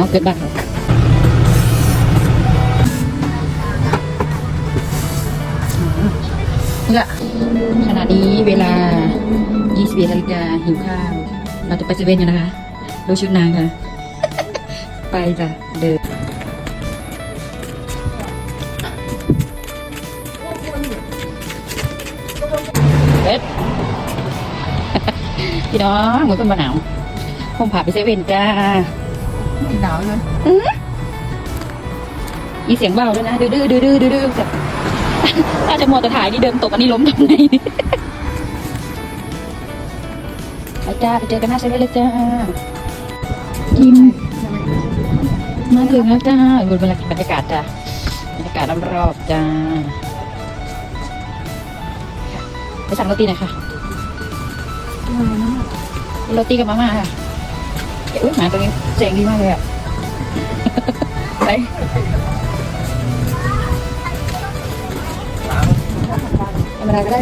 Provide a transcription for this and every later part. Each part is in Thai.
าวเกินบ้านเรานี่ละขณะนี้เวลา 21นาฬิกาหิวข้าว เราจะไปเซเว่นกันนะคะ ดูชุดนางค่ะ ไปจ้ะ เดินเบ็ดพี่น้องเหมือนคนมาหนาวผมพาไปเซเว่นจ้า หนาวเลยมีเสียงเบาด้วยนะดื้อดื้อดื้อดื้อดื้อดื้อแบบถ้าจะมัวแต่ถ่ายนี่เดินตกอันนี้ล้มทำไงไปจ้าไปเจอกันหน้าเซเว่นเลยจ้ากินมาถึงแล้วจ้าบนบรรยากาศจ้าบรรยากาศรอบๆจ้าไปสั่งโรตีหน่อยค่ะโรตีกับมาม่าค่ะ เอ้ยหมาตัวนี้เจ๋งดีมากเลยอะไปทำอะไรก็ได้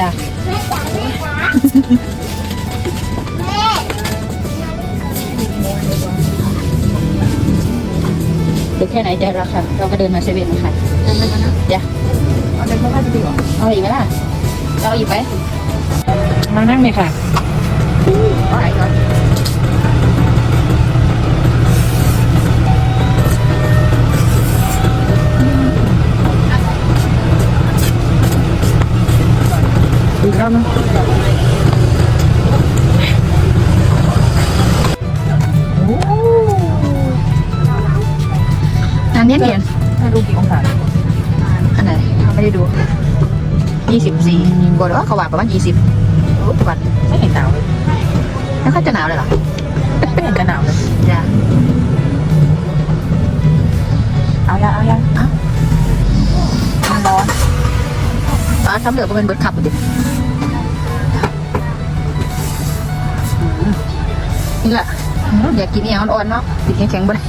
อ ร่อยหนาวหนาวเกินบ้านเราเอานั่งไว้ๆดิหันเร็วไปเลยนี่จ้านี่แกงฮิวของเราจ้าดูแค่ไหนจะราคาเราก็เดินมาเซเว่นมาค่ะจ้ะเอาเดินเข้าบ้านจริงเหรอเอาอีกไหมล่ะเอาอีกไหมมานั่งเลยค่ะเอา ไหนก่อนดูข้าวนะน้ำเนี้ยเนียนถ้าดูกี่องศาอันไหนเขาไม่ได้ดูยี่สิบสี่บอกเลยว่าเขาว่าประมาณยี่สิบรู้ก่อนไม่เห็นหนาวเลยแล้วเขาจะหนาวเลยเหรอไม่เห็นจะหนาวเลยจ้ะเอายังเอายังอะมันร้อนตอนทำเหลือก็เป็นเบิร์ดขับดิ นี่แหละอยากกินเนี่ยอ่อนๆเนาะติดแข็งๆบ่ได้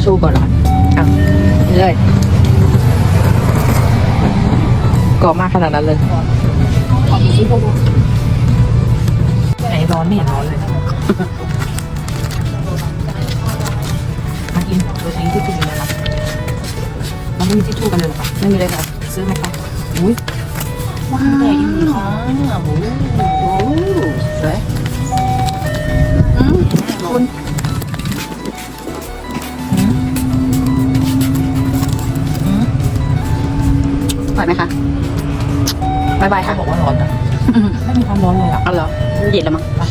ไม่ชูก่อนเหรออะเลยกรอบมากขนาดนั้นเลยไหนร้อนไม่เห็นร้อนเลยมากินโรตีที่กินเลยนะมันไม่มีทิชชู่กันเลยเหรอคะไม่มีเลยค่ะ ซื้อไหมคะอุ้ยว้าวใหญ่ดีค่ะโอ้โหโอ้สวยอืมคุณ ปล่อยไหมคะบายบายเขาค่ะบอกว่าร้อนอะอืมไม่มีความร้อนเลยอะเอาเหรอเย็นแล้วมั้งไป